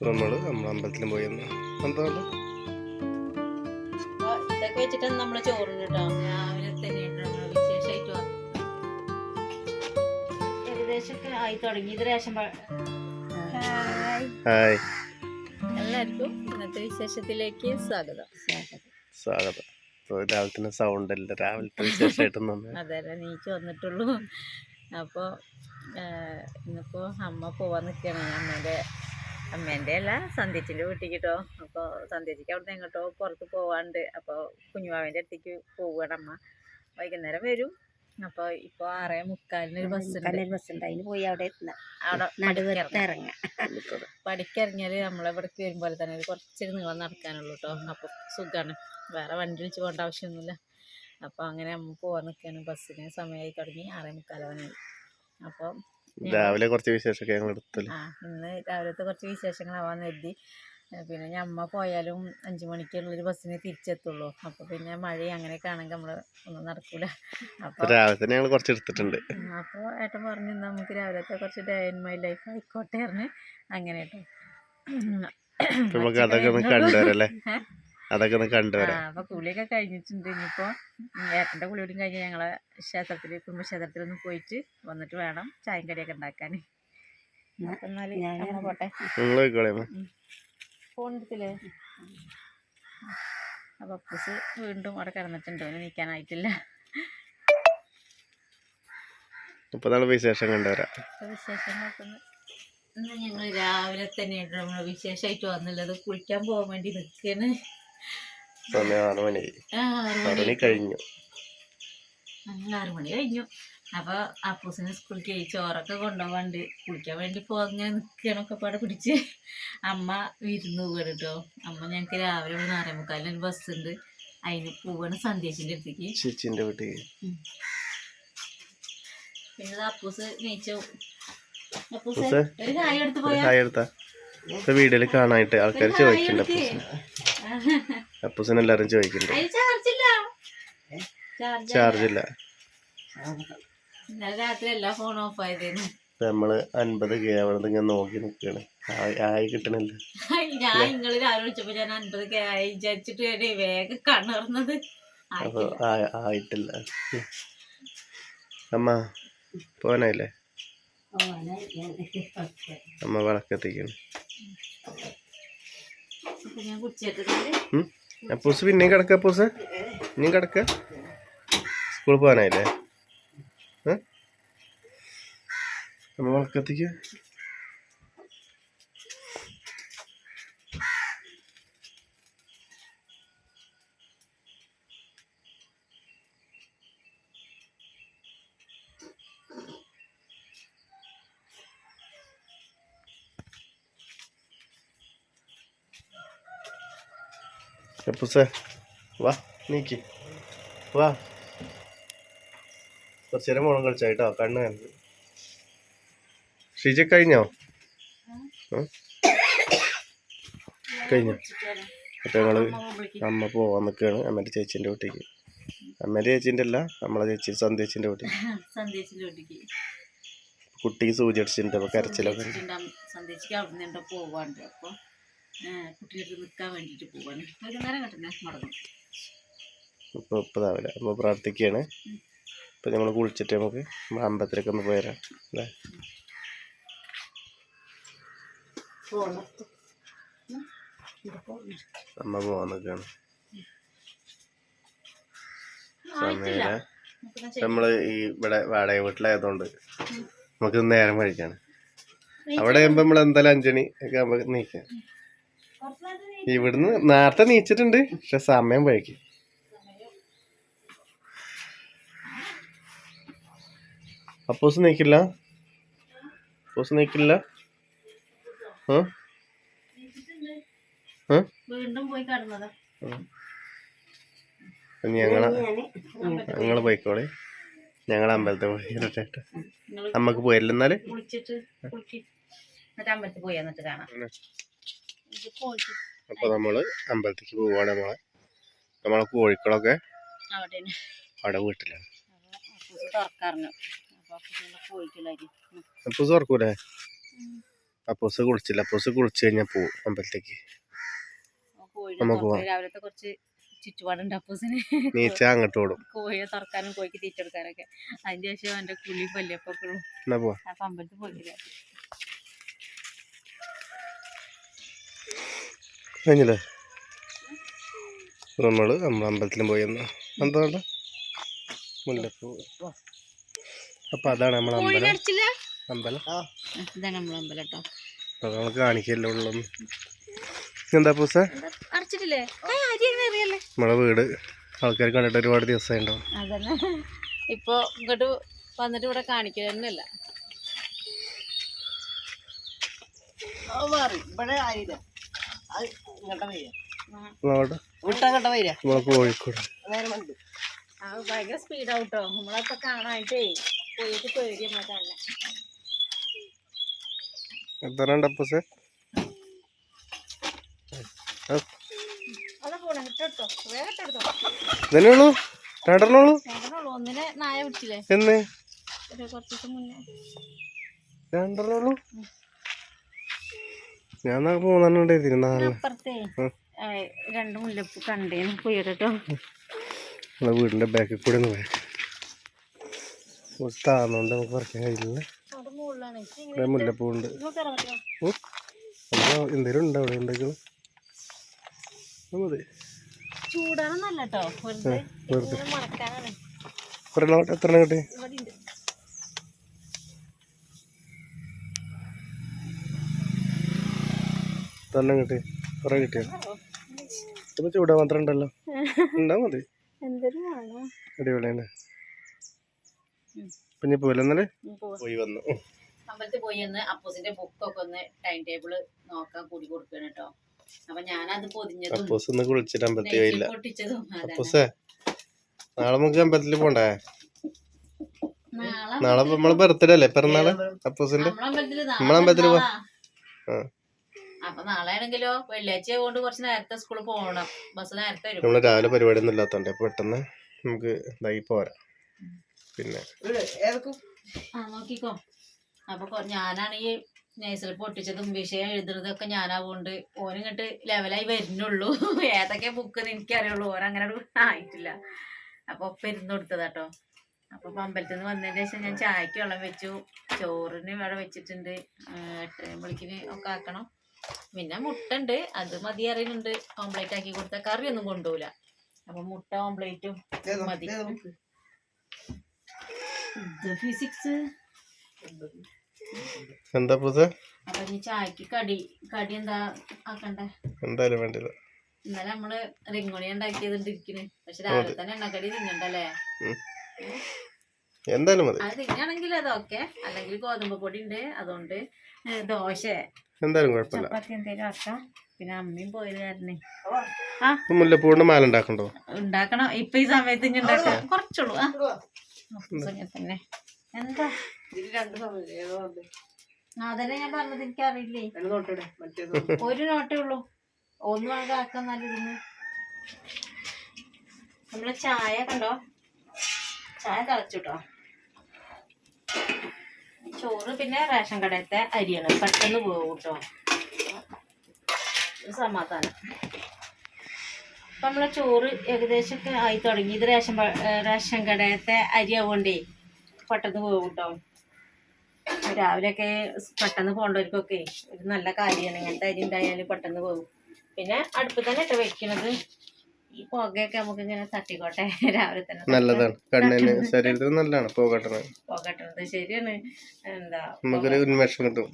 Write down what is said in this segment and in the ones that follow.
നമ്മൾ നമ്മൾ അമ്പലത്തിലും പോയി എന്താണ് എന്താ അപ്പൊ ഇതൊക്കെ വെച്ചിട്ടാണ് നമ്മൾ ചോറിന് കേട്ടോ രാവിലെ തന്നെ വിശേഷമായിട്ട് വന്നു. ഏകദേശമൊക്കെ ആയി തുടങ്ങി. ഇത് റേഷൻ പ- ഹായ്. എല്ലാവർക്കും ഇന്നത്തെ വിശേഷത്തിലേക്ക് സ്വാഗതം. സ്വാഗതം. രാവിലെ തന്നെ സൗണ്ട് അല്ല. രാവിലത്തെ വിശേഷമായിട്ടൊന്നും അതെ നീച്ച് വന്നിട്ടുള്ളൂ. അപ്പോൾ ഇന്നിപ്പോൾ അമ്മ പോവാൻ നിൽക്കുകയാണ് അമ്മേന്റെ അമ്മേന്റെ അല്ല സന്ധ്യച്ചിന്റെ വീട്ടിൽ കിട്ടോ അപ്പോൾ സന്ധ്യച്ചിക്ക് അവിടുന്ന് എങ്ങോട്ടോ പുറത്ത് പോവാണ്ട്. അപ്പോൾ കുഞ്ഞുമാവിന്റെ അടുത്തേക്ക് പോവുകയാണ് അമ്മ. വൈകുന്നേരം വരും. അപ്പോൾ ഇപ്പോൾ ആറേ മുക്കാലിന് ഒരു ബസ് ഉണ്ട് ബസ് ഉണ്ട് അതിന് പോയി അവിടെ അവിടെ നടുവത്ത് ഇറങ്ങാം. പടിക്കിറങ്ങിയാൽ നമ്മളെ ഇവിടേക്ക് വരുമ്പോൾ തന്നെ കുറച്ച് കുറച്ചൊരു നീളം നടക്കാനുള്ളൂ കേട്ടോ അപ്പോൾ സുഖമാണ് വേറെ വണ്ടി വിളിച്ച് പോകേണ്ട ആവശ്യമൊന്നുമില്ല. അപ്പോൾ അങ്ങനെ അമ്മ പോകാൻ നിൽക്കുകയാണ് ബസ്സിന് സമയമായി തുടങ്ങി. ആറേ മുക്കാലവനായി അപ്പോൾ രാവിലെ കുറച്ച് വിശേഷമൊക്കെ ഞങ്ങൾ എടുത്തല്ലോ. ഇന്ന് രാവിലത്തെ കുറച്ച് വിശേഷങ്ങളാവാൻ കരുതി. പിന്നെ ഞാൻ അമ്മ പോയാലും അഞ്ചു മണിക്കുള്ളൊരു ബസ്സിന് തിരിച്ചെത്തുള്ളൂ. അപ്പൊ പിന്നെ മഴ അങ്ങനെയൊക്കെ ആണെങ്കിൽ നമ്മൾ ഒന്നും നടക്കൂല. അപ്പൊ രാവിലെ തന്നെ ഞങ്ങൾ കുറച്ച് എടുത്തിട്ടുണ്ട്. അപ്പോൾ ഏട്ടൻ പറഞ്ഞു നമുക്ക് രാവിലത്തെ കുറച്ച് ഡേ ഇൻ മൈ ലൈഫ് ആയിക്കോട്ടെ പറഞ്ഞ്. അങ്ങനെ കേട്ടോ നമുക്ക് അതൊക്കെ കണ്ടുവരല്ലേ അതൊക്കെ ഒന്ന് ആ കണ്ടുവരാം അപ്പൊ കുളിയൊക്കെ കഴിഞ്ഞിട്ടുണ്ട്. ഇനിയിപ്പോ ഏട്ടന്റെ കുളിയോടും കഴിഞ്ഞ് ഞങ്ങളെ ക്ഷേത്രത്തിൽ കുടുംബക്ഷേത്രത്തിൽ ഒന്ന് പോയിട്ട് വന്നിട്ട് വേണം ചായം കടിയൊക്കെ ഉണ്ടാക്കാൻ. അപ്പൊ പോട്ടെ. ഫോൺ എടുത്തില്ലേ? അപ്പൊ അപ്പൂസ് വീണ്ടും അവിടെ കിടന്നിട്ടുണ്ട്. അവന് നീക്കാനായിട്ടില്ല. ഇപ്പൊ നാളെ വിശേഷം കണ്ടുവരാം വിശേഷം ഞങ്ങൾ രാവിലെ തന്നെയാണ് നമ്മൾ വിശേഷമായിട്ട് വന്നുള്ളത് കുളിക്കാൻ പോകാൻ വേണ്ടി നിൽക്കാണ് സമയം ആറ് മണി. ആറ് മണി. കഴിഞ്ഞു. ആറു മണി കഴിഞ്ഞു. അപ്പൊ അപ്പൂസിന് സ്കൂളിലേക്ക് ചോറൊക്കെ കൊണ്ടുപോകാണ്ട് കുളിക്കാൻ വേണ്ടി പോകാൻ നിൽക്കണൊക്കെ പാടെ പിടിച്ച്. അമ്മ വിരുന്ന് പോവാണ് കേട്ടോ അമ്മ ഞങ്ങൾക്ക് രാവിലെ ഒരു നാരേമുക്കാലിന് ഒരു ബസ് ഉണ്ട്. അതിന് പോവാണ് സന്ദേശിന്റെ അടുത്തേക്ക്. ചേച്ചിന്റെ വീട്ടിൽ പിന്നെ അപ്പൂസ് നെയ്ച്ചു അപ്പൂസ് ഒരു കായ എടുത്ത് പോയാ? വീഡിയോയിൽ കാണാനായിട്ട് ആൾക്കാർ ചോദിക്കുന്നുണ്ട് അപ്പൂസിനെ അപ്പൂസിനെ എല്ലാരും ചോദിക്കുന്നുണ്ട്. ചാർജ് ഇല്ല. നമ്മൾ അൻപത് കെ അവിടെ ഇങ്ങനെ നോക്കി നിക്കാണ്. ആയി കിട്ടണില്ല. ഞാൻ നിങ്ങൾ രാവിലെ വിളിച്ചപ്പോ ഞാൻ അൻപത് കെ ആയി വിചാരിച്ചിട്ട് വേഗം കണ്ണുറന്നത് അപ്പൊ ആയിട്ടില്ല. അമ്മ പോവാനായില്ലേ? അമ്മ വിളക്കെത്തിക്കണം അപ്പൊ ഞാൻ കുടിച്ചിട്ടുണ്ട് ഉം? അപ്പൂസ് പിന്നെയും കിടക്ക അപ്പൂസ് ഇനിയും കിടക്ക. സ്കൂളിൽ പോകാനായില്ലേ? നമ്മൾ വിളക്കെത്തിക്ക. അപ്പൂസേ വാ നീക്കി. വാ. കുറച്ച് നേരം മോളം കളിച്ചായിട്ടോ കണ്ണ് കണ്ടു. ഷീജ കഴിഞ്ഞോ? കഴിഞ്ഞോ? അപ്പൊ ഞങ്ങൾ അമ്മ പോവാൻ നിൽക്കുകയാണ് അമ്മേന്റെ ചേച്ചീന്റെ വീട്ടിലേക്ക്. അമ്മേന്റെ ചേച്ചീന്റെ അല്ല നമ്മളെ ചേച്ചി സന്ദേശിന്റെ വീട്ടിൽ സന്ദേശിന്റെ വീട്ടിക്ക് കുട്ടിക്ക് സൂചി അടിച്ചിട്ടുണ്ട് അപ്പോൾ കരച്ചിലൊക്കെ സന്ദേശിക്ക് അവിടെ നിന്ന് പോവാണ്ട്. അപ്പൊ കുട്ടികൾക്ക് നിൽക്കാൻ വേണ്ടിയിട്ട് പോവാണ്. വൈകുന്നേരം കണ്ടേ മടങ്ങും. ഇപ്പോൾ ഇപ്പോൾ രാവിലെ അപ്പോൾ പ്രാർത്ഥിക്കുകയാണ് ഇപ്പം നമ്മൾ കുളിച്ചിട്ട് നമുക്ക് അമ്പലത്തിലേക്ക് ഒന്ന് പോയരാം. അല്ലേ? അമ്മ പോവാൻ നിൽക്കുകയാണ് സമയം നമ്മൾ ഈ ഇവിടെ വാടക വീട്ടിലായതുകൊണ്ട് നമുക്ക് നേരം കഴിക്കാണ് അവിടെ ആകുമ്പോൾ നമ്മൾ എന്തായാലും അഞ്ചണി ഒക്കെ ആകുമ്പോൾ നീക്കാം ഇവിടുന്ന് നേരത്തെ നീച്ചിട്ടുണ്ട് പക്ഷെ സമയം പോയേക്ക് അപ്പോസ് നീക്കില്ല? അപ്പോസ് നീക്കില്ല? ഞങ്ങൾ ഞങ്ങൾ ഞങ്ങളെ പോയിക്കോളെ. ഞങ്ങൾ അമ്പലത്തിൽ പോയി. നമ്മക്ക് പോയല്ലോ എന്നാൽ? അമ്പലത്തിൽ പോയി എന്നിട്ട് കാണാം. ഇത് പോയിട്ട് അപ്പൊ നമ്മൾ അമ്പലത്തിലേക്ക് പോവാണ് നമ്മളെ. നമ്മളെ കോഴിക്കളൊക്കെ അവിടെ വീട്ടിലാണ്. അപ്പൂസ് തുറക്കൂലേ? അപ്പൂസ് കുളിച്ചില്ല. അപ്പൂസ് കുളിച്ച് കഴിഞ്ഞാൽ പോവും അമ്പലത്തേക്ക് നമുക്ക് പോവാം. രാവിലത്തെ കുറച്ച് ചുറ്റുപാടുണ്ട് അപ്പൂസിന്. നീച്ച അങ്ങോട്ട് ഓടും കോഴിയെ തുറക്കാനും കോഴിക്ക് തീറ്റ കൊടുക്കാനൊക്കെ. അതിന്റെ ശേഷം എന്റെ കുളി പോവാ? അപ്പൊ അമ്പലത്തിൽ പോയില്ല കഴിഞ്ഞില്ലേ? നമ്മൾ നമ്മൾ അമ്പലത്തിലും പോയി എന്നാ എന്താ വേണ്ട മുല്ലപ്പൂ. അപ്പം അതാണ് നമ്മളെ അമ്പലം. അമ്പലം. ഇതാണ് നമ്മളെ അമ്പലം കേട്ടോ. അത് നമ്മൾ കാണിക്കല്ലോ ഉള്ളൊന്ന് എന്താ പൂസ നമ്മളെ വീട്. ആൾക്കാർ കണ്ടിട്ട് ഒരുപാട് ദിവസമായി ഉണ്ടാവും അതന്നെ. ഇപ്പൊ ഇങ്ങോട്ട് വന്നിട്ട് ഇവിടെ കാണിക്കുന്നല്ല ഇവിടെ നമ്മളെ കോഴിക്കോട്. ഭയങ്കര സ്പീഡാവട്ടോ. നമ്മളൊക്കെ കാണാനായിട്ടേ പോയിട്ട് പേടി നമ്മളെ തന്നെ. എത്ര രണ്ടെണ്ണുള്ളൂ ഒന്നിനെ നായ വിട്ടില്ലേ എന്ന്? രണ്ടെണ്ണുള്ളൂ ഞാൻ മൂന്നെണ്ണം രണ്ട് മുല്ലപ്പൂ കണ്ടേന്ന് പോയിട്ടോ. നമ്മളെ വീടിന്റെ ബാക്കിൽ കൂടെ ഒന്ന് പോയി. കുറച്ച് താന്നുകൊണ്ട് നമുക്ക് പറിക്കാൻ കഴിയില്ല. മുല്ലപ്പൂ ഉണ്ട് എന്തെങ്കിലും ഉണ്ടോ അവിടെ ഉണ്ടെങ്കിൽ മതി. ചൂടാണെന്നല്ല വെറുതെ എത്ര എണ്ണം കിട്ടി ഇവിടെ ഉണ്ട് തന്നെ കിട്ടി. കുറെ കിട്ടിയോ? ഇപ്പം ചൂടാ മാത്രം ഉണ്ടല്ലോ. ഉണ്ടാ മതി. അടിപൊളിയാണ്. പിന്നെ പോലെ എന്നാൽ പോയി വന്നു. അമ്പലത്തിൽ പോയി ഒന്ന് ബുക്ക് ബുക്കൊക്കെ ഒന്ന് ടൈം ടേബിൾ നോക്കാൻ കൂടി കൊടുക്കണം കേട്ടോ. അപ്പൊ ഞാനത് പൊതിഞ്ഞതും അപ്പോസ് ഒന്ന് കുളിച്ചിട്ട് അമ്പലത്തിൽ പോയില്ല. അപ്പൂസേ നാളെ നമുക്ക് അമ്പലത്തിൽ പോണ്ടേ? നാളെ നമ്മളെ ബർത്ത്ഡേ അല്ലേ പിറന്നാൾ അപ്പോസിന്റെ? നമ്മളെ അമ്പലത്തിൽ നാളെ അപ്പൊ നാളെ ആണെങ്കിലോ വെള്ളിയാഴ്ച കൊണ്ട് കുറച്ച് നേരത്തെ സ്കൂളിൽ പോകണം ബസ് നേരത്തെ വരും. നമ്മൾ രാവിലെ പരിപാടി ഒന്നും ഇല്ലാത്തോണ്ട്. അപ്പൊ പെട്ടെന്ന് നമുക്ക് ഇതായി പോരാ. പിന്നെ. ആ നോക്കിക്കോ. അപ്പൊ ഞാനാണെങ്കിൽ നേഴ്സറി പൊട്ടിച്ചതും വിഷയം എഴുതുന്നതൊക്കെ ഞാനാവുകൊണ്ട് ഓനിങ്ങോട്ട് ലെവലായി വരുന്നുള്ളൂ. ഏതൊക്കെ ബുക്ക് എനിക്കറിയുള്ളൂ. ഓരങ്ങനെ ആയിട്ടില്ല. അപ്പൊ ഒപ്പം ഇരുന്ന് കൊടുത്തതാട്ടോ. അപ്പൊ അമ്പലത്തിൽ നിന്ന് വന്നതിന് ശേഷം ഞാൻ ചായക്ക് വെള്ളം വെച്ചു. ചോറിന് ഇവിടെ വെച്ചിട്ടുണ്ട്. എട്ടരമ്പളിക്കിന് ഒക്കെ ആക്കണം. പിന്നെ മുട്ട ഉണ്ട് അത് മതി അറിയുന്നുണ്ട്. ഓംപ്ലേറ്റ് ആക്കി കൊടുത്ത കറിയൊന്നും കൊണ്ടുപോല അപ്പൊ മുട്ട ഓംപ്ലേറ്റും മതി. ഫിസിക്സ് എന്താ അപ്പൂസേ അപ്പൊ ഇനി ചായക്ക് കടി കടി എന്താ ആക്കണ്ടേ? എന്തായാലും വേണ്ടില്ല. ഇന്നലെ നമ്മൾ റിങ്ങോണി ഉണ്ടാക്കിയത് ഇരിക്കണ് പക്ഷെ രാവിലെ തന്നെ എണ്ണക്കടി തിന്നണ്ടല്ലേ. എന്തായാലും അത് തിന്നാണെങ്കിൽ അതൊക്കെ. അല്ലെങ്കിൽ ഗോതമ്പ് പൊടി ഉണ്ട് അതുകൊണ്ട് ദോശ. എന്തായാലും കുഴപ്പമില്ല. ചപ്പാത്തി ആക്കാം. പിന്നെ അമ്മയും പോയത് കാരണേ ഇപ്പൊ മുല്ലപ്പൂവിന്റെ മാല ഉണ്ടാക്കണ്ടോ? ഉണ്ടാക്കണം. ഇപ്പൊ ഈ സമയത്ത് ഇനി ഉണ്ടാക്കാം. കുറച്ചുള്ളൂ. ആ. തന്നെ. എന്താ? ആ, അതന്നെ ഞാൻ പറഞ്ഞത് എനിക്കറിയില്ലേ. ഒരു നോട്ടേ ഉള്ളൂ. ഒന്ന് ആക്കാൻ നല്ലതിന് നമ്മളെ ചായ കണ്ടോ? ചായ തിളച്ചുട്ടോ ചോറ് പിന്നെ റേഷൻ കടയത്തെ അരിയാണ്. പെട്ടെന്ന് പോകും കേട്ടോ. സമാധാനം. അപ്പം നമ്മളെ ചോറ് ഏകദേശം ഒക്കെ ആയി തുടങ്ങി. ഇത് റേഷൻ റേഷൻ കടയത്തെ അരി ആവുകൊണ്ടേ പെട്ടെന്ന് പോകും കേട്ടോ. രാവിലെയൊക്കെ പെട്ടെന്ന് പോകേണ്ടവർക്കൊക്കെ ഒരു നല്ല കാര്യമാണ്. ഇങ്ങനത്തെ അരി ഉണ്ടായാലും പെട്ടെന്ന് പോകും. പിന്നെ അടുപ്പ് തന്നെ ഇട്ട് വെക്കണത്. ഈ പുകയൊക്കെ നമുക്ക് ഇങ്ങനെ തട്ടിക്കോട്ടെ? രാവിലെ തന്നെ നല്ലതാണ്. കണ്ണിന് ശരീരത്തിന് നല്ലതാണ് പോകട്ടെ പുകട്ടത് ശരിയാണ്. എന്താ നമുക്കൊരു ഉന്മേഷം കിട്ടും.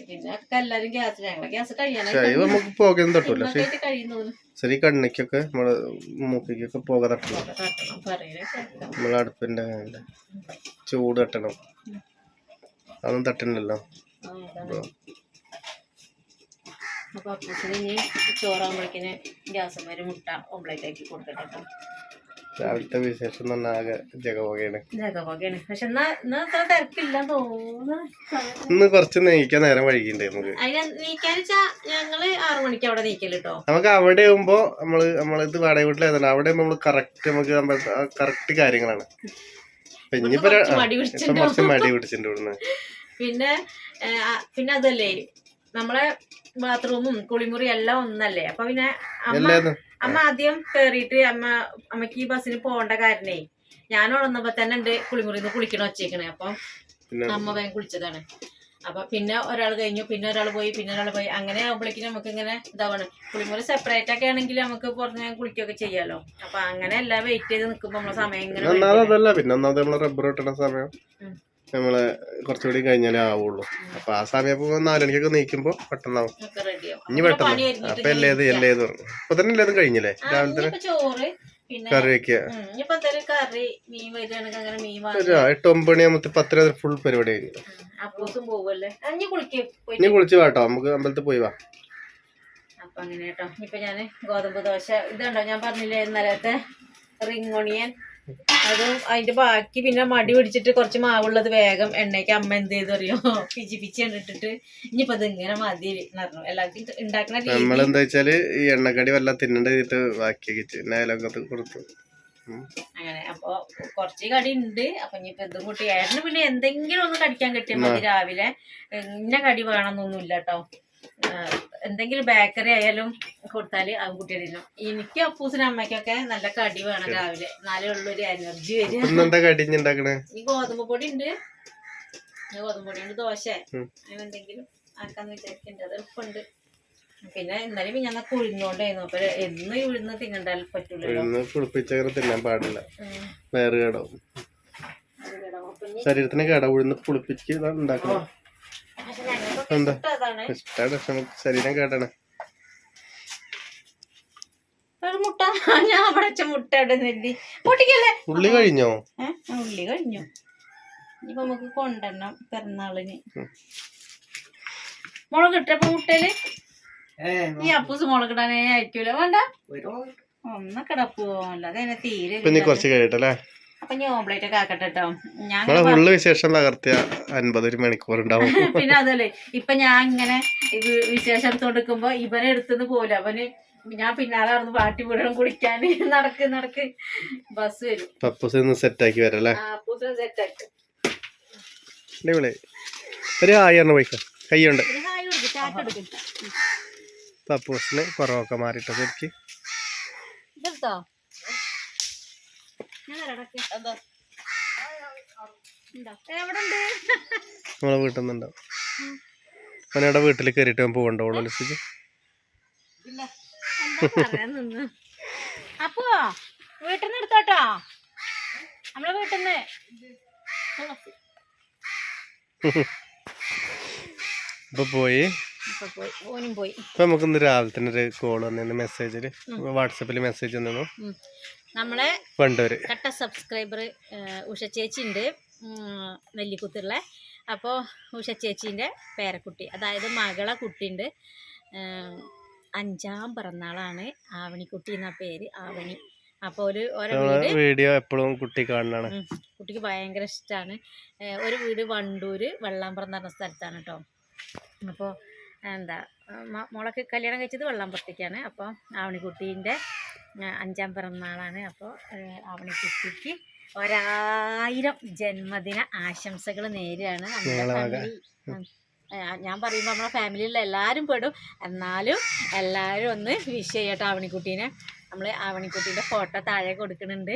പിന്നെ ഒക്കെ എല്ലാരും ഗ്യാസ് ഞങ്ങളെ ഗ്യാസ് നമുക്ക് പോകയൊന്നും തട്ടൂല. ശരി കണ്ണിക്കൊക്കെ നമ്മൾ മൂക്കിക്കൊക്കെ പോക തട്ടണം. നമ്മളെ അടുപ്പിന്റെ ചൂട് തട്ടണം. അതൊന്നും തട്ടണില്ലല്ലോ ആ, അതാണ്. അപ്പൊ അപ്പൂസിന് ഇനി ചോറാകുമ്പോഴേക്കിന് ഗ്യാസ് മരി മുട്ട ഓംപ്ലേറ്റ് ആക്കി കൊടുക്കട്ടെ കേട്ടോ രാവിലത്തെ വിശേഷം നന്നാകെ ജഗവകയാണ് ജഗവകയാണ് പക്ഷെ എന്നാ ഇന്ന് അത്ര തിരക്കില്ല തോന്നുന്നു. ഇന്ന് കുറച്ച് നീക്കാൻ നേരം വൈകിണ്ട് നമുക്ക്. നീക്കാന്ന് വെച്ചാ ഞങ്ങൾ ആറു മണിക്ക് അവിടെ നീക്കൽ കേട്ടോ നമുക്ക് അവിടെ ആകുമ്പോ നമ്മൾ നമ്മളിത് വാടക വീട്ടിലായതാണ് അവിടെ നമ്മൾ കറക്റ്റ് നമുക്ക് കറക്റ്റ് കാര്യങ്ങളാണ്. ഇനിയിപ്പോ. കുറച്ച് മടി പിടിച്ചിട്ടുണ്ട് പിന്നെ പിന്നെ അതല്ലേ നമ്മളെ ബാത്റൂമും കുളിമുറി എല്ലാം ഒന്നല്ലേ? അപ്പൊ പിന്നെ അമ്മ അമ്മ ആദ്യം കേറിയിട്ട് അമ്മ അമ്മയ്ക്ക് ഈ ബസ്സിന് പോകേണ്ട കാരണേ ഞാൻ ഉണർന്നപ്പോ തന്നെ ഉണ്ട് കുളിമുറിന്ന് കുളിക്കണ വെച്ചേക്കണേ അപ്പൊ അമ്മ വേഗം കുളിച്ചതാണ്. അപ്പൊ പിന്നെ ഒരാൾ കഴിഞ്ഞു പിന്നെ ഒരാൾ പോയി പിന്നെ ഒരാൾ പോയി. അങ്ങനെ ആകുമ്പോഴേക്കും നമുക്ക് ഇങ്ങനെ ഇതാവണം. കുളിമുറി സെപ്പറേറ്റ് ഒക്കെ ആണെങ്കിൽ നമുക്ക് പുറത്ത് ഞാൻ കുളിക്കുകയൊക്കെ ചെയ്യാലോ. അപ്പൊ അങ്ങനെ എല്ലാം വെയിറ്റ് ചെയ്ത് നിൽക്കുമ്പോ നമ്മളെ സമയം ഇങ്ങനെ പിന്നെ റബ്ബർ കിട്ടണ സമയം. നമ്മൾ കുറച്ചുകൂടി കഴിഞ്ഞാലേ ആവുള്ളൂ. അപ്പൊ ആ സമയം ഇപ്പൊ നാലണിക്കൊക്കെ നീക്കുമ്പോ പെട്ടെന്നാവും. ഇനി പെട്ടെന്ന് അപ്പൊ എല്ലേത് എല്ലേത് പറഞ്ഞു ഇപ്പൊ തന്നെ എല്ലാതും കഴിഞ്ഞില്ലേ? രാവിലെ തന്നെ കറി വെക്കുക എട്ട് ഒമ്പത് മണിയാകുമ്പോ പത്തര ഫുൾ പരിപാടി കഴിഞ്ഞു ഇനി കുളിച്ച് വാട്ടോ നമുക്ക് അമ്പലത്തിൽ പോയി വാ. അപ്പൊ അങ്ങനെ കേട്ടോ ഇപ്പൊ ഞാൻ ഗോതമ്പ് ദോശ ഇതുണ്ടോ? ഞാൻ പറഞ്ഞില്ലേ ഇന്നലത്തെ റിംഗ് ഒണിയൻ. അതും അതിന്റെ ബാക്കി പിന്നെ മടി പിടിച്ചിട്ട് കുറച്ച് മാവുള്ളത് വേഗം എണ്ണയ്ക്ക് അമ്മ എന്ത് ചെയ്തു അറിയോ? പിച്ചി പിച്ചി ഇട്ടിട്ട് ഇനിയിപ്പോ ഇത് ഇങ്ങനെ മതി പറഞ്ഞു. എല്ലാവർക്കും ഉണ്ടാക്കുന്ന നമ്മളെന്താ വെച്ചാൽ ഈ എണ്ണക്കടി വല്ല തിന്നണ്ടിട്ട് പിന്നെ കൊടുത്തു. അങ്ങനെ. അപ്പൊ കുറച്ച് കടി ഉണ്ട്. അപ്പൊ ഇനിയിപ്പോ ഇതും കൂട്ടി. ഏട്ടന് പിന്നെ എന്തെങ്കിലും ഒന്ന് കടിക്കാൻ കിട്ടിയാൽ മതി രാവിലെ. ഇന്ന കടി വേണമെന്നൊന്നുമില്ല കേട്ടോ എന്തെങ്കിലും ബേക്കറി ആയാലും കൊടുത്താൽ അത് കുട്ടികളിലും എനിക്ക് അപ്പൂസിനും അമ്മയ്ക്കൊക്കെ നല്ല കടി വേണം രാവിലെ. എന്നാലേ ഉള്ളൊരു എനർജി വരിക. ഉണ്ടാക്കണേ ഈ ഗോതമ്പ് പൊടി ഉണ്ട് ഗോതമ്പ് പൊടി ഉണ്ട് ദോശ. അങ്ങനെ എന്തെങ്കിലും ആക്കാന്ന് വിചാരിക്കുന്നുണ്ട് അത് എളുപ്പമുണ്ട് പിന്നെ ഇന്നലെ ഞാൻ ഉഴുന്നോണ്ടായിരുന്നു അപ്പൊ എന്ന് ഉഴുന്ന് തിന്നണ്ടാൽ ഇന്ന് കുളിപ്പിച്ചങ്ങനെ തിന്നാൻ പാടില്ല. വേറെ കേടാവും. ശരീരത്തിന് കേട ഉഴുന്ന് പുളിപ്പിച്ച് ഉണ്ടാക്കണം. എന്താ? ശരീരം കേടാണ്. ഒരു മുട്ട. ഞാൻ അവിടെ വെച്ച മുട്ട പൊട്ടിക്കല്ലേ? ഉള്ളി കഴിഞ്ഞോ? ഉള്ളി കഴിഞ്ഞു. ഇനിയിപ്പോ നമുക്ക് കൊണ്ടുവരണം പിറന്നാളിന്. ഉം. മുളക് ഇട്ടപ്പോ മുട്ടയിൽ? ഈ അപ്പൂസ് മുളക് ഇടാനേ അയക്കൂല വേണ്ട. ഒന്ന് കിടപ്പോ അല്ലാതെ അതിനെ തീരെ കുറച്ച് കഴിയട്ടല്ലേ അപ്പൊ ഞാൻ ഓംപ്ലേറ്റ് ഒക്കെ ആക്കട്ടെ കേട്ടോ ഞാൻ ഫുള്ള് വിശേഷം തകർത്തിയ അൻപത് ഒരു മണിക്കൂർ ഉണ്ടാവും പിന്നെ അതല്ലേ ഇപ്പൊ ഞാൻ ഇങ്ങനെ വിശേഷം എടുത്തോണ്ടിരിക്കുമ്പോ ഇവനെ എടുത്തുനിന്ന് പോലെ അവന് ഞാൻ പിന്നാലെ നടന്ന് പാട്ടി വിടണം കുളിക്കാൻ. നടക്ക് നടക്ക്. ബസ് വരും. പപ്പൂസ് ഒന്ന് സെറ്റ് ആക്കി വരാം അല്ലേ? സെറ്റ് ആക്കി. ഒരു ഹായ് പറഞ്ഞ പോയിക്കോ. കയ്യുണ്ട് പപ്പൂസിന് കുറവൊക്കെ മാറിട്ടോ ശരിക്ക് ഇതെടുത്തോ ഞാൻ ഇടയ്ക്ക് എന്താ എവിടെ ഉണ്ട് നമ്മളെ വീട്ടിൽ നിന്നുണ്ടാവും അവനവിടെ വീട്ടിൽ കയറിയിട്ട് അവൻ വിളിച്ചിട്ട് എന്താ പറയാൻ അപ്പോ വീട്ടിൽ നിന്ന് എടുത്തോട്ടോ? നമ്മളെ വീട്ടിൽ നിന്ന് ഇപ്പൊ പോയി? ഇപ്പൊ പോയി. ഓനും പോയി. ഇപ്പൊ നമുക്ക് ഇന്ന് രാവിലെ തന്നെ ഒരു കോൾ വന്നിരുന്നു മെസ്സേജിൽ വാട്സപ്പിൽ മെസ്സേജ് വന്നു ഉം. നമ്മളെ കട്ട സബ്സ്ക്രൈബർ ഉഷ ചേച്ചി ഉണ്ട് നെല്ലിക്കുത്തുള്ള അപ്പോൾ ഉഷ ചേച്ചീന്റെ പേരക്കുട്ടി അതായത് മകളെ കുട്ടിയുണ്ട് അഞ്ചാം പിറന്നാളാണ് ആവണിക്കുട്ടി എന്ന പേര് ആവണി. അപ്പോൾ ഒരു ഓരോ വീഡിയോ എപ്പോഴും കുട്ടി കാണാണ് കുട്ടിക്ക് ഭയങ്കര ഇഷ്ടമാണ് ഒരു വീട് വണ്ടൂര് വെള്ളാമ്പുറം എന്ന് പറഞ്ഞ സ്ഥലത്താണ് കേട്ടോ അപ്പോൾ എന്താ മോളൊക്കെ കല്യാണം കഴിച്ചത് വെള്ളാമ്പുറത്തേക്കാണ്. അപ്പോൾ ആവണിക്കുട്ടീന്റെ അഞ്ചാം പിറന്നാളാണ്. അപ്പോൾ ആവണിക്കുട്ടിക്ക് ഒരായിരം ജന്മദിന ആശംസകൾ നേരെയാണ് നമ്മുടെ ഫാമിലി ഞാൻ പറയുമ്പോൾ നമ്മളെ ഫാമിലിയിലുള്ള എല്ലാവരും പെടും. എന്നാലും എല്ലാവരും ഒന്ന് വിഷ് ചെയ്യട്ടോ ആവണിക്കുട്ടീനെ നമ്മൾ ആവണിക്കുട്ടീന്റെ ഫോട്ടോ താഴെ കൊടുക്കുന്നുണ്ട്.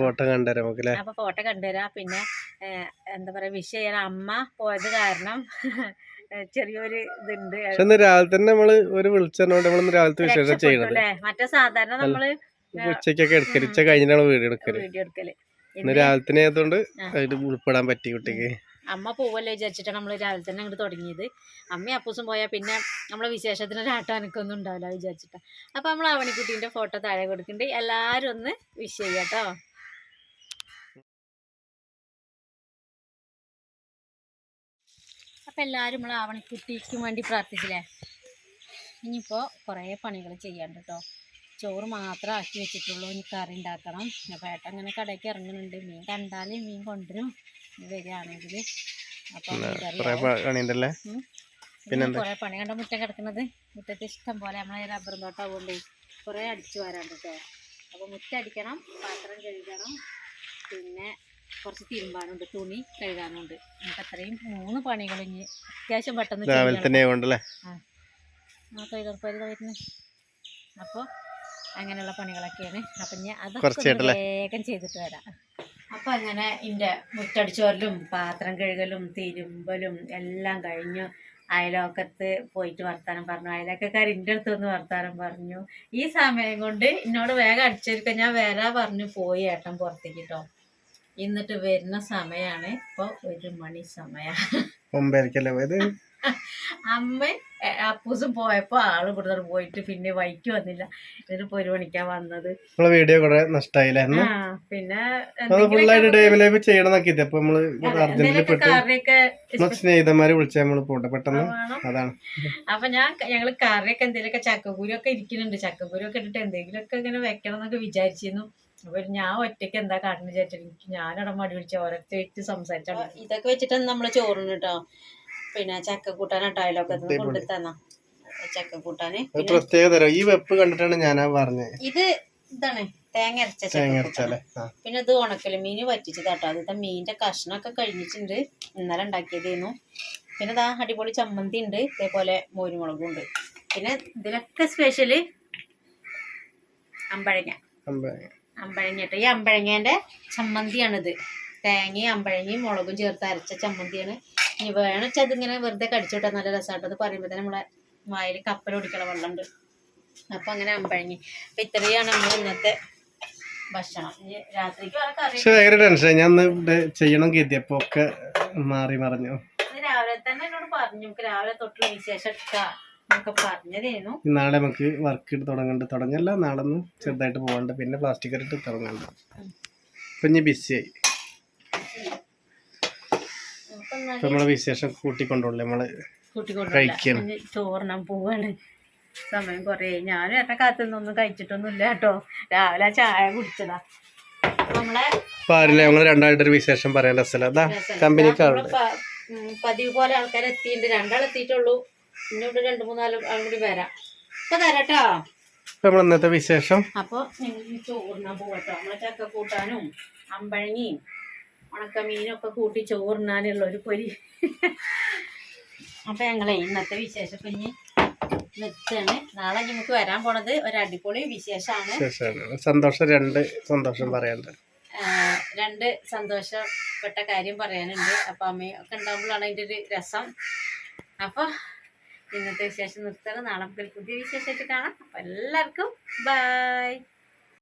ഫോട്ടോ കണ്ടുതരാം നമുക്ക് അപ്പോൾ അപ്പൊ ഫോട്ടോ കണ്ടുതരാം. പിന്നെ എന്താ പറയുക വിഷ് ചെയ്യാൻ അമ്മ പോയത് കാരണം ചെറിയൊരു ഇതുണ്ട്. പക്ഷെ ഇന്ന് രാവിലെ തന്നെ നമ്മൾ ഒരു വിളിച്ചോണ്ട് നമ്മൾ രാവിലത്തെ വിശേഷം ചെയ്യണത്. അല്ലേ? മറ്റേ സാധാരണ നമ്മൾ ഉച്ചക്കൊക്കെ എടുക്കൽ ഉച്ച കഴിഞ്ഞിട്ടാണ് വീഡിയോ എടുക്കൽ. വീഡിയോ എടുക്കൽ. ഇന്ന് രാവിലെ തന്നെ ആയതുകൊണ്ട് അതിൽ ഉൾപ്പെടാൻ പറ്റി കുട്ടിക്ക്. അമ്മ പോവല്ലേ വിചാരിച്ചിട്ടാണ് നമ്മൾ രാവിലെ തന്നെ അങ്ങോട്ട് തുടങ്ങിയത്. അമ്മയും അപ്പൂസും പോയാൽ പിന്നെ നമ്മളെ വിശേഷത്തിന് ഒരാട്ടം എനിക്കൊന്നും ഉണ്ടാവില്ല വിചാരിച്ചിട്ടാ. അപ്പൊ നമ്മൾ അവണിക്കുട്ടീന്റെ ഫോട്ടോ താഴെ കൊടുക്കുന്നുണ്ട് എല്ലാവരും ഒന്ന് വിഷ് ചെയ്യാട്ടോ. അപ്പം എല്ലാവരും നമ്മൾ ആവണിക്കുട്ടിക്ക് വേണ്ടി പ്രാർത്ഥിച്ചില്ലേ? ഇനിയിപ്പോൾ കുറേ പണികൾ ചെയ്യാണ്ട് കേട്ടോ ചോറ് മാത്രം ആക്കി വെച്ചിട്ടുള്ളൂ ഇനി കറി ഉണ്ടാക്കണം. അപ്പോൾ ഏട്ടൻ അങ്ങനെ കടയ്ക്ക് ഇറങ്ങുന്നുണ്ട്. മീൻ കണ്ടാൽ മീൻ കൊണ്ടുവരും. വരികയാണെങ്കിൽ അപ്പം പിന്നെ കറി പണി കണ്ട മുറ്റം കിടക്കുന്നത്. മുറ്റത്ത് ഇഷ്ടം പോലെ നമ്മളെ റബ്ബർ തോട്ടം കൊണ്ട് കുറേ അടിച്ചു വരാണ്ട് കേട്ടോ അപ്പോൾ മുറ്റടിക്കണം പാത്രം കഴുകണം. പിന്നെ കുറച്ച് തിരുമ്പാനുണ്ട് തുണി കഴുകാനുണ്ട്. നമുക്ക് അത്രയും മൂന്ന് പണികൾ ഇനി അത്യാവശ്യം പെട്ടെന്ന് രാവിലെ. തന്നെ ആയതുകൊണ്ടല്ലേ ആ. തൊഴിലുറപ്പ് വരുന്നത് അപ്പോൾ അങ്ങനെയുള്ള പണികളൊക്കെയാണ്. അപ്പം ഞാൻ അതൊക്കെ? വേഗം ചെയ്തിട്ട് വരാം. അപ്പം അങ്ങനെ എന്റെ മുറ്റടിച്ചോരലും പാത്രം കഴുകലും തിരുമ്പലും എല്ലാം കഴിഞ്ഞു. അയലോക്കത്ത് പോയിട്ട് വർത്താനം പറഞ്ഞു. അയലോക്കക്കാർ എന്റെ അടുത്ത് വന്ന് വർത്താനം പറഞ്ഞു. ഈ സമയം കൊണ്ട് എന്നോട് വേഗം അടിച്ചൊരുക്കാൻ ഞാൻ വരാ പറഞ്ഞു. പോയി ഏട്ടൻ പുറത്തേക്ക് കേട്ടോ എന്നിട്ട് വരുന്ന സമയമാണ് ഇപ്പൊ ഒരു മണി സമയം. ഒമ്പതരക്കല്ലേ പോയത്? അമ്മ അപ്പൂസും പോയപ്പോ ആൾ ഇവിടുന്ന് പോയിട്ട് പിന്നെ വൈക്ക് വന്നില്ല. എന്നിട്ട് ഒരു മണിക്കാ വന്നത്. വീഡിയോ കുറെ പിന്നെ സ്നേഹിതന്മാരെ വിളിച്ച നമ്മൾ പോട്ടെ. പെട്ടെന്ന് അതാണ്. അപ്പൊ ഞാൻ ഞങ്ങൾ കറിയൊക്കെ എന്തെങ്കിലുമൊക്കെ ചക്കക്കുരു ഒക്കെ ഇരിക്കുന്നുണ്ട്. ചക്കക്കുരു ഒക്കെ ഇട്ടിട്ട് എന്തെങ്കിലുമൊക്കെ ഇങ്ങനെ വെക്കണം എന്നൊക്കെ വിചാരിച്ചിരുന്നു. അപ്പൊ ഞാൻ ഒറ്റയ്ക്ക് എന്താ കാട്ടുന്ന വിചാരിച്ചിട്ട് എനിക്ക് ഞാനവിടെ മടി പിടിച്ച ഓരോരുത്തർ വെച്ച് സംസാരിച്ചാണ് ഇതൊക്കെ വെച്ചിട്ടാണ് നമ്മൾ ചോറിന് കേട്ടോ പിന്നെ ചക്ക ഒക്കെ അടിപൊളി. കൊണ്ടു തന്ന ചക്ക കൂട്ടാന്. ഈ വെപ്പ് കണ്ടിട്ടാണ് ഞാൻ പറഞ്ഞത് ഇത് ഇതാണ്. തേങ്ങ അരച്ച പിന്നെ ഇത് ഉണക്കൽ മീൻ വറ്റിച്ചത് കേട്ടോ അതിന്റെ മീനിന്റെ കഷ്ണമൊക്കെ കഴിഞ്ഞിട്ടുണ്ട്. ഇന്നലെ ഉണ്ടാക്കിയതായിരുന്നു പിന്നെ ഇതാ അടിപൊളി ചമ്മന്തി ഉണ്ട്. ഇതേപോലെ മോരുമുളകും ഉണ്ട്. പിന്നെ ഇതിലൊക്കെ സ്പെഷ്യൽ അമ്പഴങ്ങ. അമ്പ- അമ്പഴങ്ങ ഈ അമ്പഴങ്ങേന്റെ ചമ്മന്തിയാണിത്. തേങ്ങയും അമ്പഴങ്ങയും മുളകും ചേർത്ത് അരച്ച ചമ്മന്തിയാണ്. ഇനി വേണം വെച്ചാൽ അതിങ്ങനെ വെറുതെ കടിച്ചോട്ടാ നല്ല രസമായിട്ട് അത് പറയുമ്പോൾ തന്നെ നമ്മളെ വായിൽ കപ്പൽ ഒടിക്കണ വെള്ളമുണ്ട്. അപ്പൊ അങ്ങനെ അമ്പഴങ്ങി. അപ്പൊ ഇത്രയാണ് നമ്മൾ ഇന്നത്തെ പക്ഷെ ഭയങ്കര ടെൻഷൻ ഞാൻ ചെയ്യണം കരുതിയപ്പോ ഒക്കെ മാറി മറിഞ്ഞു. രാവിലെ തന്നെ എന്നോട് പറഞ്ഞു. നമുക്ക് രാവിലെ തൊട്ടുള്ള വിശേഷം എടുക്കാം. നാളെ നമുക്ക് വർക്ക് ഇട്ട് തുടങ്ങണ്ട്. തുടങ്ങല്ല നാളെ ഒന്ന് ചെറുതായിട്ട് പോകണ്ട പിന്നെ പ്ലാസ്റ്റിക് ഇട്ട് തുടങ്ങണ്ട. ഇപ്പൊ ഇനി ബിസിയായി നമ്മളെ വിശേഷം കൂട്ടിക്കൊണ്ടുള്ളേ നമ്മൾ ചോറിനാൻ പോവാണ്. സമയം കുറേ ഞാനും ഏട്ടൻ കാത്തുനിന്നൊന്നും കഴിച്ചിട്ടൊന്നുമില്ല കേട്ടോ. രാവിലെ ചായ കുടിച്ചതാ. നമ്മളെ ഞങ്ങൾ രണ്ടായിട്ടൊരു വിശേഷം പറയാൻ കമ്പനിക്കാളുണ്ട് പതിവ് പോലെ ആൾക്കാർ എത്തിയിട്ടുണ്ട് രണ്ടാൾ രണ്ട് മൂന്നാൽ ആളും കൂടി വരാം. ഇപ്പൊ തരാട്ടോ ഇപ്പൊ നമ്മൾ ഇന്നത്തെ വിശേഷം. അപ്പൊ ഞങ്ങൾ ചോറിനാൻ പോകട്ടോ. നമ്മളെ ചക്ക കൂട്ടാനും അമ്പഴങ്ങിയും ഉണക്കമീനും ഒക്കെ കൂട്ടി ചോറിനാനുള്ള ഒരു പൊരി. അപ്പൊ ഞങ്ങളെ ഇന്നത്തെ വിശേഷം നിർത്തുകയാണ്. നാളെ നമുക്ക് വരാൻ പോണത് ഒരു അടിപൊളി വിശേഷമാണ്. സന്തോഷം രണ്ട് സന്തോഷം പറയാണ്ട് രണ്ട് സന്തോഷപ്പെട്ട കാര്യം പറയാനുണ്ട്. അപ്പൊ അമ്മയും ഒക്കെ ഉണ്ടാകുമ്പോഴാണ് അതിന്റെ ഒരു രസം. അപ്പൊ ഇന്നത്തെ വിശേഷം നിർത്തണം നാളെ പുതിയ വിശേഷമായിട്ട് കാണാം. അപ്പൊ എല്ലാവർക്കും ബൈ